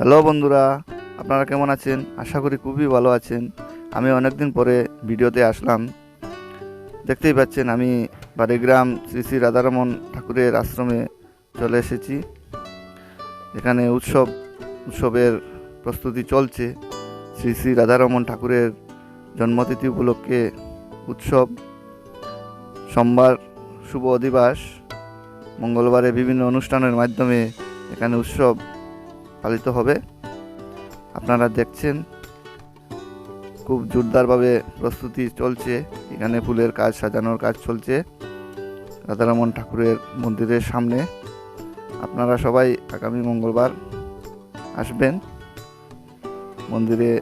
Hello বন্ধুরা, আপনারা কেমন আছেন? আশা করি খুবই ভালো আছেন। আমি অনেকদিন পরে ভিডিওতে আসলাম। দেখতেই পাচ্ছেন, আমি বাড়িগ্রাম শ্রী শ্রী রাধারমন ঠাকুরের আশ্রমে চলে এসেছি। এখানে উৎসব, উৎসবের প্রস্তুতি চলছে। শ্রী শ্রী রাধারমন ঠাকুরের জন্মতিথি উপলক্ষে উৎসব, সোমবার শুভ অধিবাস, মঙ্গলবারে বিভিন্ন অনুষ্ঠানের মাধ্যমে এখানে উৎসব পালিত হবে। আপনারা দেখছেন, খুব জোরদারভাবে প্রস্তুতি চলছে। এখানে ফুলের কাজ, সাজানোর কাজ চলছে। রাধারমন ঠাকুরের মন্দিরের সামনে। আপনারা সবাই আগামী মঙ্গলবার আসবেন। মন্দিরে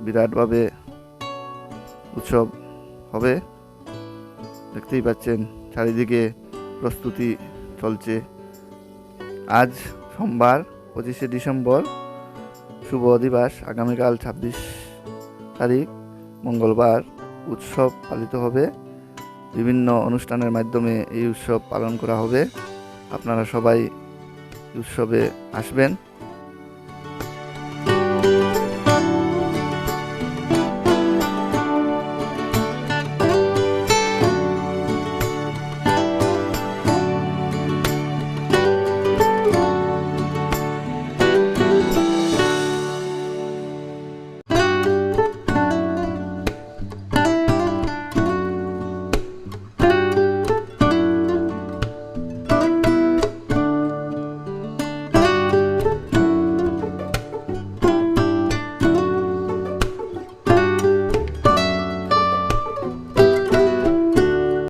বিরাটভাবে উৎসব হবে। দেখতেই পাচ্ছেন, চারিদিকে প্রস্তুতি চলছে। আজ সোমবার পঁচিশে ডিসেম্বর শুভ দিবস আগামীকাল ছাব্বিশ তারিখ, মঙ্গলবার উৎসব পালিত হবে। বিভিন্ন অনুষ্ঠানের মাধ্যমে এই উৎসব পালন করা হবে। আপনারা সবাই উৎসবে আসবেন।